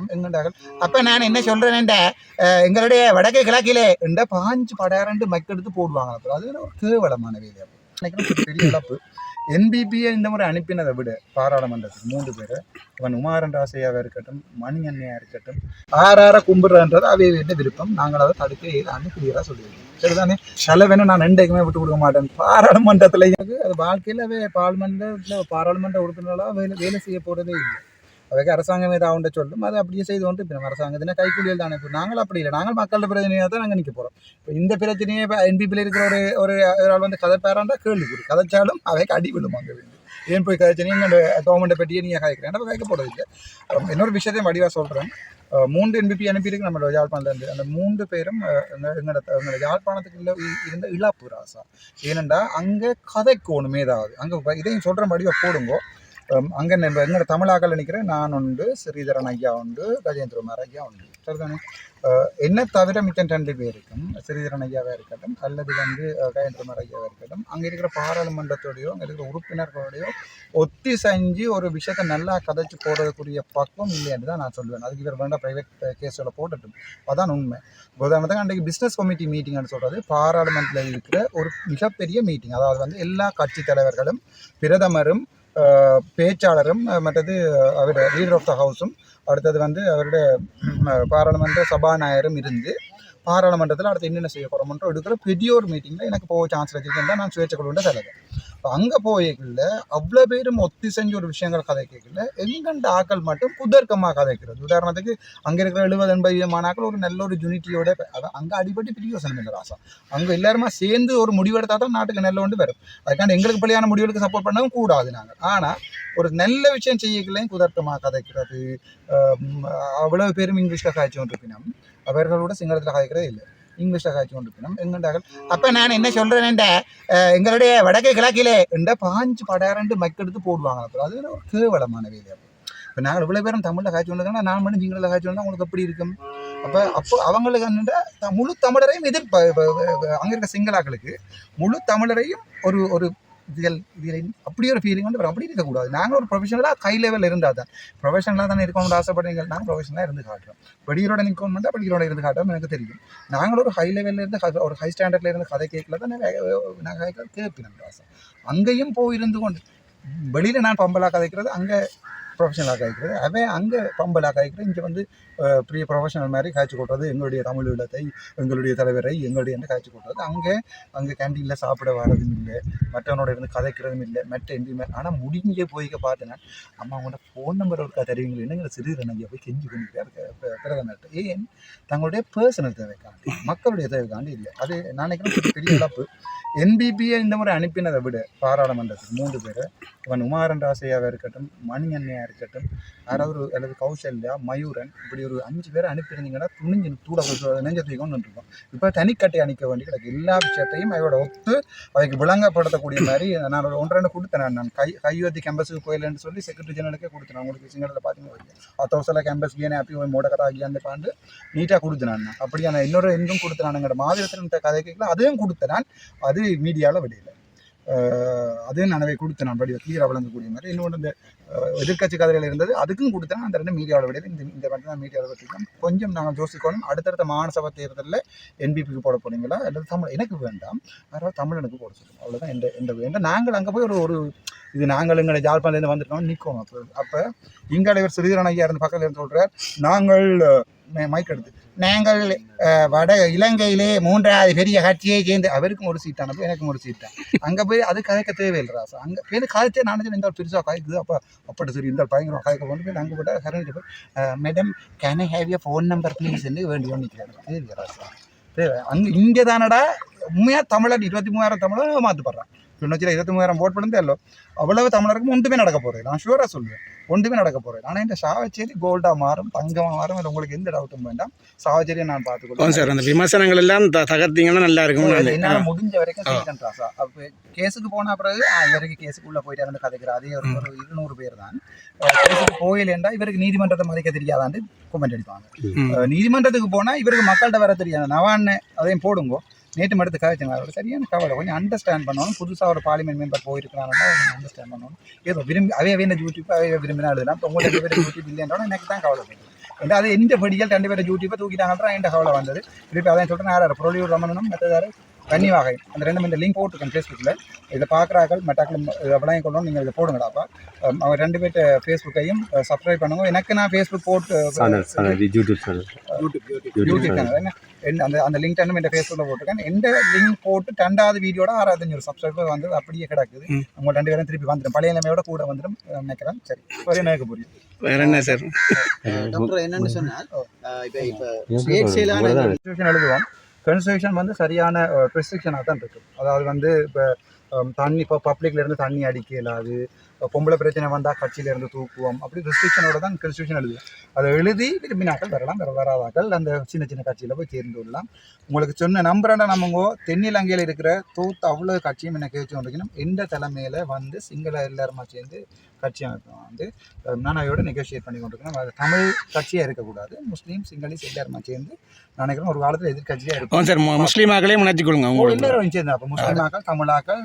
இருப்பினும் எங்கண்டார்கள் அப்ப நான் என்ன சொல்றேன் எங்களுடைய வடக்கு கிழக்கிலே இந்த பாஞ்சு படையாரண்டு மக்கெடுத்து போடுவாங்க அப்புறம் அது ஒரு கேவலமான வேலை நினைக்கிறேன் பெரிய இழப்பு என்பிபியை இந்த முறை அனுப்பினதை விட பாராளுமன்றத்துக்கு மூன்று பேர் இவன் உமாரன் ராசையாக இருக்கட்டும் மணி அண்ணையாக இருக்கட்டும் ஆறார கும்பிடுறன்றது அவை என்ன விருப்பம் நாங்கள் அதை தடுக்க இயலான்னு கிளியராக சொல்லியிருக்கோம் சரிதானே செலவென நான் ரெண்டைக்குமே விட்டு கொடுக்க மாட்டேன் பாராளுமன்றத்தில் எனக்கு அது வாழ்க்கையில் அவை பாராளுமன்றத்தில் பாராளுமன்ற உறுப்பினர்களாக வேலை வேலை செய்ய போகிறதே இல்லை அவைக்கு அரசாங்கம் ஏதாவது சொல்லும். அதை அப்படியே செய்து கொண்டு இப்போ நம்ம அரசாங்கத்தின கைக்கூலியில் தானே இப்போ நாங்கள் அப்படி இல்லை. நாங்கள் மக்களோட பிரச்சனையாக தான் நாங்கள் நிற்க போகிறோம் இப்போ இந்த பிரச்சனையை இப்போ என்பிபியில் இருக்கிற ஒரு ஒரு ஒரு ஆள் வந்து கதை பேராண்டா கேள்வி கொடு கதைச்சாலும் அவைக்கு அடி விழும் அங்கே வேண்டும் ஏன் போய் கதைச்சு நீங்கள் கவர்மெண்ட்டை பற்றியே நீங்கள் கதைக்கிறேன் நம்ம கதைக்க போகிறது இல்லை. அப்புறம் இன்னொரு விஷயத்தையும் வடிவாக சொல்கிறேன் மூன்று என்பிபி அனுப்பியிருக்கு நம்மளோட யாழ்ப்பாணத்துலேருந்து அந்த மூன்று பேரும் எங்களோட எங்களோட யாழ்ப்பாணத்துக்கு இருந்த இழப்பு ராசா. ஏனெண்டா அங்கே கதைக்கோணும் ஏதாவது அங்கே இதையும் சொல்கிற வடிவாக போடுங்கோ. அங்கே நம்ம எங்களோட தமிழாக்கள் நினைக்கிறேன் நான் உண்டு ஸ்ரீதரன் ஐயா உண்டு கஜேந்திரகுமார் ஐயா உண்டு. சரிதானே? என்ன தவிர மிச்சம் ரெண்டு பேருக்கும் ஸ்ரீதரன் ஐயாவாக இருக்கட்டும் அல்லது வந்து கஜேந்திரகுமார் ஐயாவாக இருக்கட்டும் அங்கே இருக்கிற பாராளுமன்றத்தோடையோ அங்கே இருக்கிற உறுப்பினர்களோடையோ ஒத்தி செஞ்சு ஒரு விஷயத்தை நல்லா கதைச்சு போடுறதுக்குரிய பக்கம் இல்லைன்னு தான் நான் சொல்லுவேன் அதுக்கு இவர் வேண்டாம் ப்ரைவேட் கேஸில் போட்டுட்டும் அதான் உண்மை. உதாரணத்துக்கு அன்றைக்கு பிஸ்னஸ் கமிட்டி மீட்டிங்னு சொல்கிறது பாராளுமன்றத்தில் இருக்கிற ஒரு மிகப்பெரிய மீட்டிங் அதாவது வந்து எல்லா கட்சி தலைவர்களும் பிரதமரும் பேச்சாளரும் மற்றது அவருடைய லீடர் ஆஃப் த ஹவுஸும் அடுத்தது வந்து அவருடைய பாராளுமன்ற சபாநாயகரும் இருந்து பாராளுமன்றத்தில் அடுத்து என்னென்ன செய்ய போகிறோம்ன்ற எடுக்கிற பெரிய ஒரு மீட்டிங்கில் எனக்கு போக சான்ஸ் வச்சிருக்கேன் தான் நான் சுயேட்சை கொண்டு தலைவர். இப்போ அங்கே போய்க்குள்ள அவ்வளோ பேரும் ஒத்தி செஞ்சு ஒரு விஷயங்கள் கதைக்கல எங்கண்ட ஆக்கள் மட்டும் குதர்க்கமாக கதைக்கிறது. உதாரணத்துக்கு அங்கே இருக்கிற எழுபது எண்பது மாணாக்கள் ஒரு நல்ல ஒரு யூனிட்டியோட அதான் அங்கே அடிபட்டு பிரியோசனம் இல்லை ராசா அங்கே எல்லாருமே சேர்ந்து ஒரு முடிவெடுத்தால் தான் நாட்டுக்கு நல்ல ஒன்று வரும். அதுக்காண்டி எங்களுக்கு பிள்ளையான முடிவுகளுக்கு சப்போர்ட் பண்ணவும் கூடாது நாங்கள் ஆனால் ஒரு நல்ல விஷயம் செய்யக்கலையும் குதர்க்கமாக கதைக்கிறது அவ்வளோ அவ்வளவு பேரும் இங்கிலீஷில் காய்ச்சி கொண்டிருப்பினோம் அவர்களோட சிங்களத்தில் காய்க்கிறதே இல்லை. இங்கிலீஷில் காய்ச்சி கொண்டிருக்கணும் எங்கண்டார்கள்? அப்போ நான் என்ன சொல்கிறேன் எங்களுடைய வடக்கு கிழக்கிலே என்ற பாஞ்சு படாரண்டு மக்கெடுத்து போடுவாங்க. அப்புறம் அது ஒரு கேவலமான வேலை இப்போ நாங்கள் இவ்வளோ பேரும் தமிழில் காய்ச்சி கொண்டிருக்கோம்னா நான் மட்டும் சிங்களில் காய்ச்சி கொண்டா உங்களுக்கு எப்படி இருக்கும்? அப்போ அப்போ அவங்களுக்கு முழு தமிழரையும் எதிர்ப்பு அங்கே இருக்க சிங்களாக்களுக்கு முழு தமிழரையும் ஒரு ஒரு இதில் இதில் அப்படி ஒரு ஃபீலிங் வந்து அப்படி இருக்கக்கூடாது. நாங்கள் ஒரு ப்ரொஃபஷனலாக ஹை லெவலில் இருந்தால் தான். ப்ரொஃபஷனலாக தானே இருக்கணும்னு ஆசைப்படுறீங்க. நாங்கள் ப்ரொஃபஷனலாக இருந்து காட்டுறோம். படிக்கிறோட நிற்கணும் மட்டும் படிக்கிறோட இருந்து காட்டுறோம் எனக்கு தெரியும். நாங்கள் ஒரு ஹை லெவலில் இருந்து ஒரு ஹை ஸ்டாண்டர்டில் இருந்து கதை கேட்கல தான் நாங்கள் கேட்பினோம் ஆசை. அங்கேயும் போயிருந்து கொண்டு வெளியில் நான் பம்பலாக கதைக்கிறது அங்கே ப்ரொஃபஷனலாக காய்க்கிறது. அவன் அங்கே பம்பலாக ஆகிக்கிறது இங்கே வந்து ப்ரீ ப்ரொஃபஷனல் மாதிரி காய்ச்சி கொட்டுறது. எங்களுடைய தமிழ் இல்லத்தை எங்களுடைய தலைவரை எங்களுடைய என்ன காய்ச்சி கொட்டுறது. அங்கே அங்கே கேண்டீனில் சாப்பிட வரதும் இல்லை. மற்றவனோட இருந்து கதைக்கிறதும் இல்லை. மற்ற எங்கேயுமே ஆனால் முடிஞ்சே போய்க்க பார்த்தேன் அம்மா அவங்களோட ஃபோன் நம்பர் இருக்கா தெரியுங்களா என்னங்கிற சிறிது ஐயா போய் கெஞ்சி இருக்க? பிரதமர்கிட்ட ஏன்? தங்களுடைய பர்சனல் தேவைக்காண்டி மக்களுடைய தேவைக்காண்டி இல்லை. அது நான் நினைக்கிறேன் பெரிய இழப்பு. என்பிபியை இந்த முறை அனுப்பினதை விட பாராளுமன்றத்துக்கு மூன்று பேர் இவன் உமாரன் ராசையாக இருக்கட்டும் மணி அண்ணையாக இருக்கட்டும். யாராவது ஒரு அல்லது கௌசல்யா மயூரன் இப்படி ஒரு அஞ்சு பேரை அனுப்பியிருந்தீங்கன்னா துணிஞ்சு தூட நெஞ்ச தூக்கம்னு இருக்கும் இப்போ தனிக்கட்டை அணிக்க வேண்டி கிடக்கு எல்லா விஷயத்தையும் அவரோட ஒத்து அவைக்கு விளங்கப்படுத்தக்கூடிய மாதிரி நான் ஒரு கொடுத்தேன் நான். நான் கை கையோத்தி கேம்பஸுக்கு கோயிலுன்னு சொல்லி செக்ரட்டரி ஜெனரலுக்கே கொடுத்தேன். உங்களுக்கு சிங்களத்தில் பார்த்தீங்கன்னா அத்தவசல கேம்பஸ் கியனே அப்பி போய் மூட கதை அந்த பாண்டு நீட்டாக கொடுத்தேன் நான். நான் இன்னொரு எங்கும் கொடுத்தேன். நான் கதை கேட்கல. அதையும் கொடுத்தேன் நான். அது மீடியாவில் வெளியில். அதே நனவை கொடுத்து நான் படி கிளியராக விளங்கக்கூடிய மாதிரி இன்னொன்று இந்த எதிர்கட்சி எதிர்க்கட்சி கதைகள் இருந்தது அதுக்கும் கொடுத்தேன். அந்த ரெண்டு மீடியாவில் விடையில் இந்த இந்த மட்டும் தான் மீடியாவில் வச்சுருக்கோம் கொஞ்சம் நாங்கள் யோசிக்கணும். அடுத்தடுத்த மாநசபை தேர்தலில் என்பிபிக்கு போட போனீங்களா அல்லது தமிழ் எனக்கு வேண்டாம். யாராவது தமிழனுக்கு போட சொல்லுங்கள் அவ்வளோதான் எந்த எந்த வேண்டாம் நாங்கள் அங்கே போய் ஒரு ஒரு இது நாங்கள் எங்களை ஜாழ்ப்பாணத்துலேருந்து வந்துட்டோம் நிற்கும் அப்போ அப்போ இங்கால இவர் ஐயா இருந்து பக்கத்தில் இருந்து சொல்கிறார் நாங்கள் மைக் எடுத்து. நாங்கள் வட இலங்கையிலே மூன்றாவது பெரிய கட்சியை சேர்ந்து அவருக்கும் ஒரு சீட்டான போய் எனக்கும் ஒரு சீட்டான் அங்கே போய் அது கதைக்க தேவையில்லை ராசா. அங்கே போய் காய்ச்சே நான் இந்த பெருசாக காய்க்குது அப்போ அப்பட்டு சரி இந்த பயங்கரமாக பயங்கரம் காய்க்க கொண்டு போய் அங்கே போட்டால் கரண்ட் போய் madam can I have a phone number ப்ளீஸ்ன்னு வேண்டி நிற்கிறேன் தேவை ராசா. தேவை. அங்கே இங்கே தானடா உண்மையாக தமிழர் இருபத்தி மூவாயிரம் தமிழர் மாற்றுப்படுறான் இருபத்தி மூவாயிரம் போட் பண்ணுறது இல்லை. அவ்வளவு தமிழருக்கும் ஒன்றுமே நடக்க போகிறது நான் ஷூராக சொல்லுவேன் ஒன்றுமே நடக்க போகிறது ஆனால் இந்த சாவச்சேரி கோல்டாக மாறும் தங்கமாக மாறும் அதில் உங்களுக்கு எந்த டவுட்டும் வேண்டாம். சாவச்சேரியை நான் பார்த்துக்கொள்வேன் சார் அந்த விமர்சனங்கள் எல்லாம் த தகர்த்தீங்கன்னா நல்லா இருக்கும். என்னால் முடிஞ்ச வரைக்கும் செய்யறேன் ராசா. அப்போ கேஸுக்கு போன பிறகு இவருக்கு கேஸுக்குள்ள போயிட்டாருன்னு கதைக்கிற அதே ஒரு ஒரு இருநூறு பேர் தான். கேஸுக்கு போயிலேண்டா இவருக்கு நீதிமன்றத்தை மதிக்க தெரியாதான்னு கொமெண்ட் அடிப்பாங்க. நீதிமன்றத்துக்கு போனா இவருக்கு மக்கள்கிட்ட வர தெரியாது. நவான்னு அதையும் போடுங்க. நேற்று மட்டும் கதைச்சாங்க அவரோட சரியான கவலை கொஞ்சம் அண்டர்ஸ்டாண்ட் பண்ணணும். புதுசாக ஒரு பார்லிமெண்ட் மெம்பர் போயிருக்கிறாங்கன்னா அண்டர்ஸ்டாண்ட் பண்ணணும். ஏதோ விரும்பி அவைய வேண்ட யூடியூப் அவைய விரும்பினா எழுதலாம். இப்போ உங்களுக்கு வேறு யூடியூப் இல்லைன்றோம் எனக்கு தான் கவலை ஏன்னா அது எந்த படிகள் ரெண்டு பேரும் யூடியூப்பை தூக்கிட்டாங்கன்ற என் கவலை வந்தது. திருப்பி அதான் சொல்கிறேன் யார் பொருளியூர் ரமணனும் மற்றது கன்னிவாகை அந்த ரெண்டும் இந்த லிங்க் போட்டுருக்கேன் ஃபேஸ்புக்கில் இதை பார்க்குறாக்கள் மட்டாக்களும் விளையம் கொள்ளணும் நீங்கள் இதை போடுங்கடாப்பா. அவர் ரெண்டு பேர்ட்ட ஃபேஸ்புக்கையும் சப்ஸ்கிரைப் பண்ணுங்க. எனக்கு நான் ஃபேஸ்புக் போட்டு யூடியூப் சேனல் யூடியூப் சேனல் அந்த அந்த லிங்க் ரெண்டும் என் ஃபேஸ்புக்கில் போட்டிருக்கேன். எந்த லிங்க் போட்டு ரெண்டாவது வீடியோட ஆறாவது ஒரு சப்ஸ்கிரைபர் வந்து அப்படியே கிடக்குது. ம். உங்க ரெண்டு பேரும் திருப்பி வந்துடும் பழைய நிலைமையோட கூட வந்துடும் நினைக்கிறேன். சரி. ஒரே எனக்கு புரியும் வேற என்ன சார் டாக்டர் என்னன்னு சொன்னால் இப்ப இப்ப எழுதுவோம். கன்ஸ்டியூஷன் வந்து சரியான ப்ரெஸ்ட்ரிக்ஷனாக தான் இருக்கு. அதாவது வந்து இப்போ தண்ணி இப்போ பப்ளிக்ல இருந்து தண்ணி அடிக்க இப்ப பொம்பளை பிரச்சனை வந்தால் கட்சியில இருந்து தூக்குவோம். அப்படி ரெஸ்ட்ரிக்ஷனோட தான் கன்ஸ்டியூஷன் எழுதுவோம் அதை எழுதி விரும்பினாக்கள் வரலாம். வேற வராதாக்கள் அந்த சின்ன சின்ன கட்சியில் போய் சேர்ந்து விடலாம் உங்களுக்கு சொன்ன நம்புறேன்டா நம்மங்கோ தென்னிலங்கையில் இருக்கிற தோத்து அவ்வளோ கட்சியும் என்ன கேட்டு கொண்டிருக்கணும் எந்த தலைமையில் வந்து சிங்கள எல்லாருமா சேர்ந்து கட்சி அமைப்போம் வந்து நானாயோட நெகோஷியேட் பண்ணி கொண்டிருக்கணும் அது தமிழ் கட்சியாக இருக்கக்கூடாது. முஸ்லீம் சிங்களீஸ் எல்லாருமா சேர்ந்து நான் நினைக்கிறேன் ஒரு காலத்தில் எதிர்கட்சியாக இருக்கும். சார் மு- முஸ்லீம் ஆக்களே முன்னாடி கொள்ளுங்க எல்லாரும் சேர்ந்து அப்போ முஸ்லீமாக்கள் தமிழாக்கள்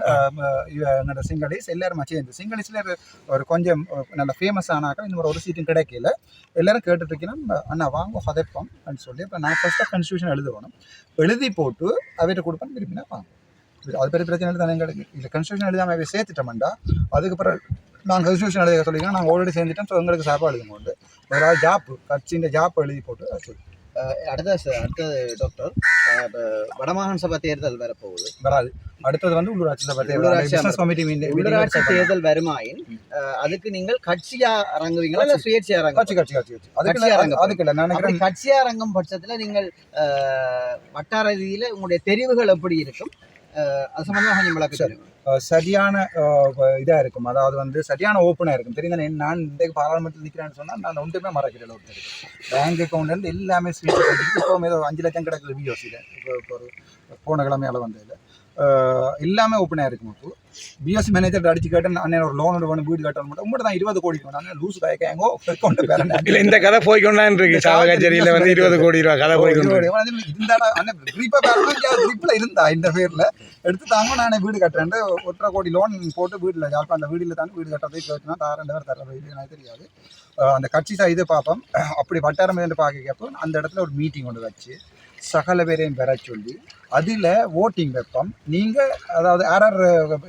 என்னோட சிங்களீஸ் எல்லாருமா சேர்ந்து சிங்களீஸ்ல ஒரு- ஒரு கொஞ்சம் நல்ல ஃபேமஸ் ஆனாக்கா இந்த மாதிரி ஒரு சீட்டும் கிடைக்கல. எல்லாரும் கேட்டுட்ருக்கீங்கன்னா இருக்கணும் அண்ணா வாங்க ஹதைப்போம் அப்படின்னு சொல்லி இப்போ நான் ஃபஸ்ட்டாக கன்ஸ்டியூஷன் எழுதுவோம் எழுதி போட்டு அவர்கிட்ட கொடுப்பேன் விரும்பினா வாங்க அது பெரிய பிரச்சனை தானே எங்களுக்கு. இல்லை கன்ஸ்டியூஷன் எழுதாமல் அவை சேர்த்துட்டோம்டா அதுக்கப்புறம் நாங்கள் கன்ஸ்டியூஷன் எழுத சொல்லிங்கன்னா நாங்கள் ஆல்ரெடி சேர்ந்துட்டோம் ஸோ எங்களுக்கு சாப்பாடு எழுதுங்க உண்டு. ஒரு ஜாப் கட்சியின் ஜாப் எழுதி போட்டு அது சொல்லி. அடுத்த அடுத்தது டாக்டர் வடமாகாண சபை தேர்தல் வரப்போகுது. வராது. அடுத்தது வந்து உள்ளூராட்சி சபை உள்ளூராட்சி தேர்தல் வருமாயின் அதுக்கு நீங்கள் கட்சியா இறங்குவீங்களா இல்ல சுயேட்சையா இறங்க கட்சி கட்சி கட்சி கட்சி. ரங்கம். அதுக்கு இல்லை நான் அப்படி நினைக்கிறேன் கட்சியா இறங்கும் பட்சத்துல நீங்கள் அஹ், வட்டார ரீதியில உங்களுடைய தெரிவுகள் எப்படி இருக்கும்? அது சம்பந்தமா கொஞ்சம் விளக்க சொல்லுங்க. அஹ், சரியான இதாக இருக்கும். அதாவது வந்து சரியான ஓப்பனாக இருக்கும். தெரியுங்க நான் இன்றைக்கு பாராளுமன்றத்தில் நிற்கிறேன்னு சொன்னால் நான் ஒன்றுமே மறக்கிறேன் ஒருத்தர் பேங்க் அக்கௌண்ட்லேருந்து எல்லாமே ஸ்வீட் இப்போ ஏதோ அஞ்சு லட்சம் கிடக்குது பிஓசியில் இப்போ இப்போ ஒரு போன கிழமையால் வந்ததில் எல்லாமே ஓப்பனாக இருக்கும் இப்போ பிஎஸ்சி மேனேஜர் அடிச்சு கேட்டேன் அண்ணன் ஒரு லோன் வேணும் வீடு கட்டணும் மட்டும். உங்கள்கிட்ட தான் இருபது கோடி அண்ணன் லூஸ் காய்க்க எங்கோ? அக்கௌண்ட் பேரன் இல்ல இந்த கதை போய்க்கொண்டான் இருக்கு சாவ கச்சேரியில வந்து இருபது கோடி ரூபா கதை போய்க்கொண்டு இருந்தாடா அண்ணன் கிரிப்பா கிரிப்பில் இருந்தா இந்த பேர்ல. எடுத்து தாங்க நானே வீடு கட்டுறேன் ஒன்றரை கோடி லோன் போட்டு வீட்டில் யாழ்ப்பாணம் வீடில் தாண்டி வீடு கட்டுறதை கேட்டுனா தாரேன் பேர் தர எனக்கு தெரியாது. அந்த கட்சி இது பார்ப்போம். அப்படி வட்டாரம் என்று பார்க்கப்போ அந்த இடத்துல ஒரு மீட்டிங் ஒன்று வச்சு சகல பேரையும் பெற சொல்லி அதில் ஓட்டிங் வைப்போம். நீங்கள் அதாவது யார்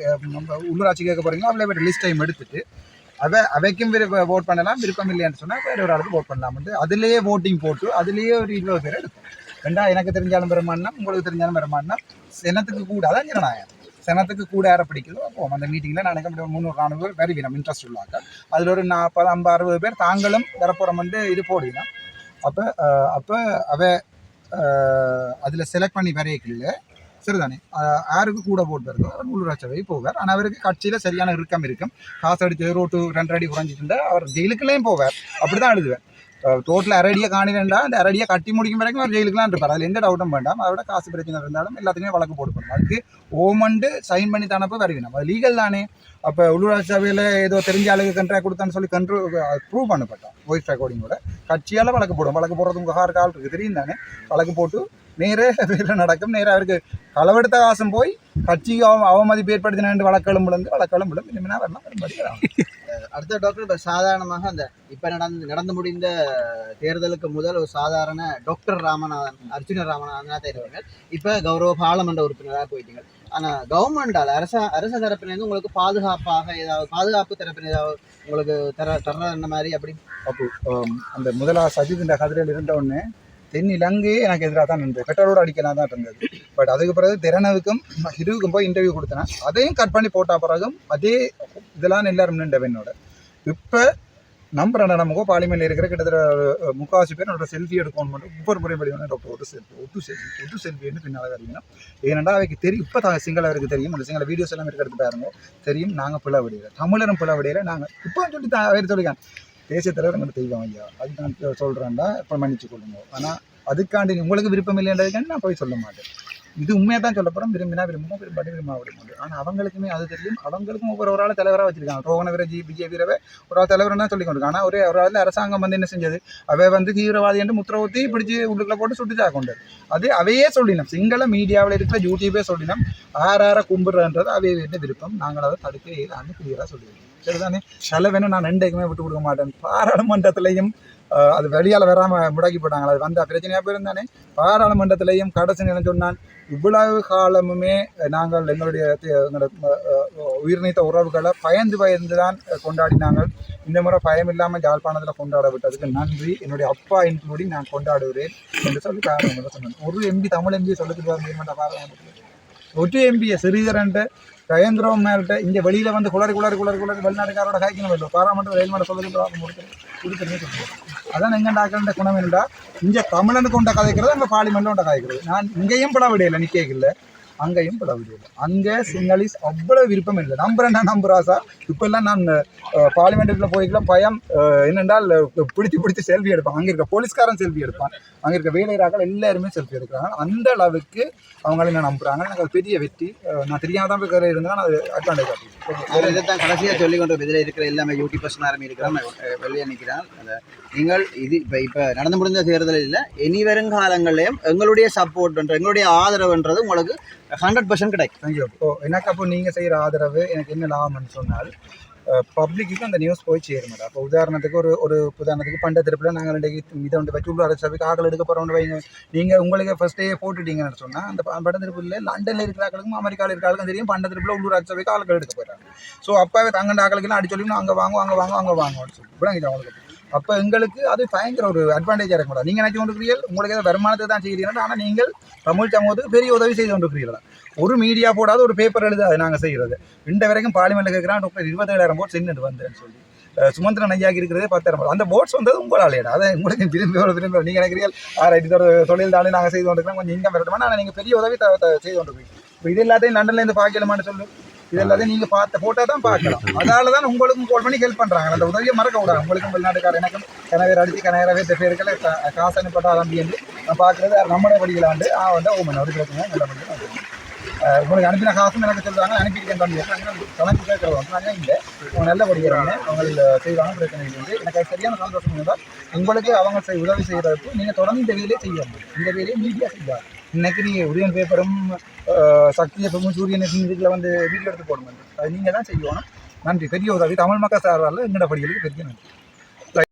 யார் நம்ம உள்ளூராட்சி கேட்க போகிறீங்களோ அவளை பேர் லிஸ்ட் டைம் எடுத்துட்டு அவ அவைக்கும் விருப்ப ஓட் பண்ணலாம் விருப்பம் இல்லைன்னு சொன்னால் வேற ஒரு ஆளுக்கு ஓட் பண்ணலாம். அதுலேயே ஓட்டிங் போட்டு அதுலேயே ஒரு இருபது பேர் எடுப்போம். ரெண்டா எனக்கு தெரிஞ்சாலும் பெருமானா உங்களுக்கு தெரிஞ்சாலும் பெருமானா செனத்துக்கு கூட அதான் ஜனநாயகம். செனத்துக்கு கூட யாரை பிடிக்குதோ அப்போ அந்த மீட்டிங்கில் நான் நினைக்க முந்நூறு நானூறு பேர் வருவி இன்ட்ரெஸ்ட் உள்ளாக்க. அதில் ஒரு நாற்பது ஐம்பது அறுபது பேர் தாங்களும் வரப்புறம் வந்து இது போடுவீங்க அப்போ அப்போ அவ அதில் செலக்ட் பண்ணி வரையக்கில்ல. சரிதானே? யாருக்கு கூட போட்டு இருக்கோ உள்ளூராட்சி சபை போவார். ஆனால் அவருக்கு கட்சியில் சரியான இறுக்கம் இருக்கும். காசு அடிச்சு ரோட்டு ரெண்டு அடி குறைஞ்சிட்டு இருந்தால் அவர் ஜெயிலுக்குள்ளேயும் போவார். அப்படி தான் எழுதுவேன். டோட்டல் அரடியை காணிரண்டா அந்த அரடியை கட்டி முடிக்கும் வரைக்கும் அவர் ஜெயிலுக்குலாம் இருப்பார். அதில் எந்த டவுட்டும் வேண்டாம். அவரோட காசு பிரச்சனை இருந்தாலும் எல்லாத்துக்குமே வழக்கு போட்டு அதுக்கு ஓமண்டு சைன் பண்ணி தானப்போ வருவினோம் அது லீகல் தானே. அப்போ உள்ளூராட்சி சபையில் ஏதோ தெரிஞ்ச அளவுக்கு கண்ட்ராக்ட் கொடுத்தான்னு சொல்லி கண்ட்ரோ ப்ரூவ் பண்ணப்பட்டோம். வாய்ஸ் ரெக்கார்டிங்கோட கட்சியால் வழக்கு போடும் வழக்கு போடுறது உங்கள் கார் கால் இருக்குது. தெரியும் தானே. வழக்கு போட்டு நேரே வேலை நடக்கும். நேராக அவருக்கு களவெடுத்த காசும் போய் கட்சிக்கு அவ அவமதிப்பு ஏற்படுத்தினாண்டு வழக்கெழும்புலேருந்து வழக்கெழும்புலேருந்து வழக்களும் விழுந்து இனிமேல் வரலாம் வரும்படி அடுத்த டாக்டர் இப்போ சாதாரணமாக அந்த இப்போ நடந்து நடந்து முடிந்த தேர்தலுக்கு முதல் ஒரு சாதாரண டாக்டர் ராமநாதன் அர்ஜுன ராமநாதனாக தெரிவிங்க இப்போ கௌரவ பாராளுமன்ற உறுப்பினராக போயிட்டீங்க ஆனால் கவர்மெண்டால் அரச அரச தரப்பினருந்து உங்களுக்கு பாதுகாப்பாக ஏதாவது பாதுகாப்பு தரப்பில் ஏதாவது உங்களுக்கு தர தர்ற மாதிரி அப்படி? அப்போ அந்த முதலாக சஜித் இந்த கதிரையில் இருந்த உடனே தென் இலங்கையே எனக்கு எதிராக தான் இருந்தது. பெட்ரோலோட அடிக்கலாம் தான் இருந்தது. பட் அதுக்கு பிறகு திறனவுக்கும் ஹிருவுக்கும் போய் இன்டர்வியூ கொடுத்தேன். அதையும் கட் பண்ணி போட்ட பிறகும் அதே இதெல்லாம் எல்லாரும் நின்ற பெண்ணோட இப்போ நம்புறேன் நமக்கோ பாலிமையில் இருக்கிற கிட்டத்தட்ட ஒரு முக்காவாசி பேர் என்னோட செல்ஃபி எடுக்கணும் மட்டும் ஒவ்வொரு முறை படி டாக்டர் ஒட்டு செல்ஃபி ஒட்டு செல்ஃபி ஒட்டு செல்ஃபின்னு பின்னால் வரீங்க ஏனெண்டா அவைக்கு தெரியும் இப்போ தான் சிங்களவருக்கு தெரியும். அந்த சிங்கள வீடியோஸ் எல்லாம் இருக்கிறது பாருங்க. தெரியும் நாங்கள் பிள்ளை விடையில தமிழரும் பிள்ளை விடையில நாங்கள் இப்போ சொல்லி தான் வேறு சொல்லிக்கான் தேசிய தலைவர் எங்களுக்கு தெய்வம் ஐயா. அது நான் சொல்கிறேன்டா இப்போ மன்னிச்சு கொள்ளுங்க ஆனால் அதுக்காண்டி உங்களுக்கு விருப்பம் இல்லைன்றதுக்காண்டி நான் போய் சொல்ல மாட்டேன். இது உண்மையாக தான் சொல்ல போகிறோம் விரும்பினா விரும்பும் விரும்பாட்டி விரும்ப விரும்ப ஆனால் அவங்களுக்குமே அது தெரியும். அவங்களுக்கும் ஒவ்வொரு ஒரு ஆள் தலைவராக வச்சிருக்காங்க. ரோகண வீரஜி வீரவை ஒரு ஆள் தலைவர்னா சொல்லி கொண்டு ஆனால் ஒரே ஒரு ஆள் அரசாங்கம் வந்து என்ன செஞ்சது? அவை வந்து தீவிரவாதி என்று முத்திரவத்தி பிடிச்சி உள்ளுக்குள்ள போட்டு சுட்டுச்சா கொண்டு அது அவையே சொல்லினோம். சிங்கள மீடியாவில் இருக்கிற யூடியூபே சொல்லினோம். ஆர் ஆற கும்பிடுறன்றது அவையே வேண்டிய விருப்பம். நாங்கள் அதை தடுக்க இயலான்னு கிளியராக சொல்லியிருக்கோம் சரிதானே? செலவென நான் ரெண்டைக்குமே விட்டு கொடுக்க மாட்டேன். பாராளுமன்றத்திலையும் அது வெளியால் வராமல் முடக்கி போட்டாங்களா அது வந்த பிரச்சனையாக போயிருந்தானே? பாராளுமன்றத்திலையும் கடைசி நிலம் சொன்னான் இவ்வளவு காலமுமே நாங்கள் எங்களுடைய எங்களோட உயிர் நீத்த உறவுகளை பயந்து பயந்து தான் கொண்டாடி நாங்கள். இந்த முறை பயம் இல்லாமல் யாழ்ப்பாணத்தில் கொண்டாட விட்டதுக்கு நன்றி. என்னுடைய அப்பா இன்க்ளூடி நான் கொண்டாடுகிறேன் என்று சொல்லி காரணம் சொன்னேன் ஒரு எம்பி தமிழ் எம்பி சொல்லுக்கு பாருங்க ஒரு எம்பியை சிறீதரன்ட்டு கயந்திரம் மேல்கிட்ட இங்கே வெளியில் வந்து குளறி குளறி குளறி குளறி வெளிநாட்டுக்காரோட காய்க்கணும் இல்லை பாராமட்டம் ரயில் சொல்லிட்டு சொல்லி கொடுத்துருன்னு சொல்லுவோம் அதான் எங்கே டாக்டர் குணம் என்னடா? இங்கே தமிழனுக்கு உண்ட கதைக்கிறது அங்கே பார்லிமெண்ட்டில் உண்ட கதைக்கிறது. நான் இங்கேயும் பட விடையில நிற்கல அங்கேயும் பட அங்கே சிங்களீஸ் அவ்வளோ விருப்பம் இல்லை. நம்புறேன் நான் நம்புறாசா இப்போல்லாம் நான் பார்லிமெண்ட்டுக்குள்ள போய்க்கலாம். பயம் என்னென்றால் பிடிச்சி பிடித்து செல்ஃபி எடுப்பான். அங்கே இருக்க போலீஸ்காரன் செல்ஃபி எடுப்பான். அங்கே இருக்க வேலையாக்கள் எல்லாருமே செல்ஃபி எடுக்கிறாங்க. அந்த அளவுக்கு அவங்கள என்ன நம்புறாங்க எனக்கு அது பெரிய வெற்றி. நான் தெரியாமல் தான் போய் இருந்தால் அது அட்வான்டேஜ் ஆகும் அவர் இதைத்தான் கடைசியாக சொல்லி கொண்டு இதில் இருக்கிற எல்லாமே யூடியூபர்ஸ் ஆரம்பி இருக்கிறான் வெளியே நிற்கிறான் அந்த நீங்கள் இது இப்போ இப்போ நடந்து முடிந்த தேர்தலில் இல்லை இனி வருங்காலங்களையும் எங்களுடைய சப்போர்ட் எங்களுடைய ஆதரவுன்றது உங்களுக்கு ஹண்ட்ரட் பர்சன்ட் கிடைக்கும். தேங்க்யூ ஓ எனக்கு அப்போ நீங்கள் செய்கிற ஆதரவு எனக்கு என்ன லாபம்னு சொன்னால் பப்ளிக்கு அந்த நியூஸ் போய் சேருமாடா இப்போ உதாரணத்துக்கு ஒரு ஒரு உதாரணத்துக்கு பண்ட திருப்பில் நாங்கள் ரெண்டு இதை வந்து வச்சு உள்ள சபைக்கு ஆக்கள் எடுக்க போகிறோம் வைங்க நீங்கள் உங்களுக்கு ஃபஸ்ட்டே போட்டுட்டீங்கன்னு சொன்னால் அந்த பண்ட திருப்பில் லண்டனில் இருக்கிற ஆக்களுக்கும் அமெரிக்காவில் இருக்கிற ஆளுக்கும் தெரியும் பண்ட திருப்பில் உள்ளூர் சபைக்கு ஆட்கள் எடுக்க போகிறாங்க ஸோ அப்போ தங்கண்ட ஆக்களுக்கெல்லாம் அடிச்சொல்லி அங்கே வாங்க அங்கே வாங்க அங்கே வாங்குவோம்னு சொல்லி இப்படி அவங்களுக்கு அப்போ எங்களுக்கு அது பயங்கர ஒரு அட்வான்டேஜாக இருக்க மாட்டோம் நீங்கள் நினைச்சு கொண்டிருக்கிறீர்கள் உங்களுக்கு ஏதோ வருமானத்தை தான் செய்கிறீர்கள். ஆனால் நீங்கள் தமிழ் சமூகத்துக்கு பெரிய உதவி செய்து கொண்டிருக்கிறீர்களா ஒரு மீடியா போடாத ஒரு பேப்பர் எழுத அதை நாங்கள் செய்கிறது. இந்த வரைக்கும் பார்லிமெண்ட்டில் கேட்குறான் டாக்டர் இருபத்தேழாயிரம் போட் சென்று வந்தேன்னு சொல்லி. சுமந்திரன் ஐயாக்கு இருக்கிறதே பத்தாயிரம் அந்த போட்ஸ் வந்தது உங்களாலேடா. அதை உங்களுக்கு விரும்பி ஒரு விரும்பி நீங்கள் நினைக்கிறீர்கள் ஆறு இது ஒரு தொழில் தானே நாங்கள் செய்து கொண்டிருக்கிறோம். கொஞ்சம் இன்கம் வரட்டுமா? ஆனால் நீங்கள் பெரிய உதவி செய்து கொண்டிருக்கீங்க இப்போ இது எல்லாத்தையும் லண்டன்லேருந்து பார்க்கலாமான்னு சொல்லு. இது எல்லாத்தையும் நீங்கள் பார்த்த போட்டால் தான் பார்க்கலாம். அதால தான் உங்களுக்கும் கால் பண்ணி ஹெல்ப் பண்ணுறாங்க அந்த உதவியை மறக்க விடாது உங்களுக்கும் வெளிநாட்டுக்கார எனக்கும் கனவேர் அடித்து கனவேரவே பேருக்களை காசு அனுப்பட்டா என்று நான் பார்க்குறது நம்மளே படிக்கலாண்டு ஆ வந்து ஓமன் ஒரு பிரச்சனை நல்ல படிக்கலாம் உங்களுக்கு அனுப்பின காசும் எனக்கு சொல்றாங்க அனுப்பியிருக்கேன் தம்பி. கணக்கு கேட்குறோம் நாங்கள் இல்லை அவங்க நல்ல படிக்கிறாங்க அவங்க செய்வாங்க பிரச்சனை இல்லை. எனக்கு சரியான சந்தோஷம் இருந்தால் உங்களுக்கு அவங்க செய் உதவி செய்கிறதுக்கு நீங்கள் தொடர்ந்து இந்த வேலையை செய்யணும். இந்த வேலையை மீடியா செய்யாது இன்னைக்கு நீங்கள் உதயன் பேப்பரும் சக்தி எப்பவும் சூரியன் வீட்டில் வந்து வீட்டில் எடுத்து போடணும். அது நீங்கள் தான் செய்யணும். நன்றி. பெரிய உதவி. தமிழ் மக்கள் சார்பால் எங்கட படிகளுக்கு பெரிய நன்றி.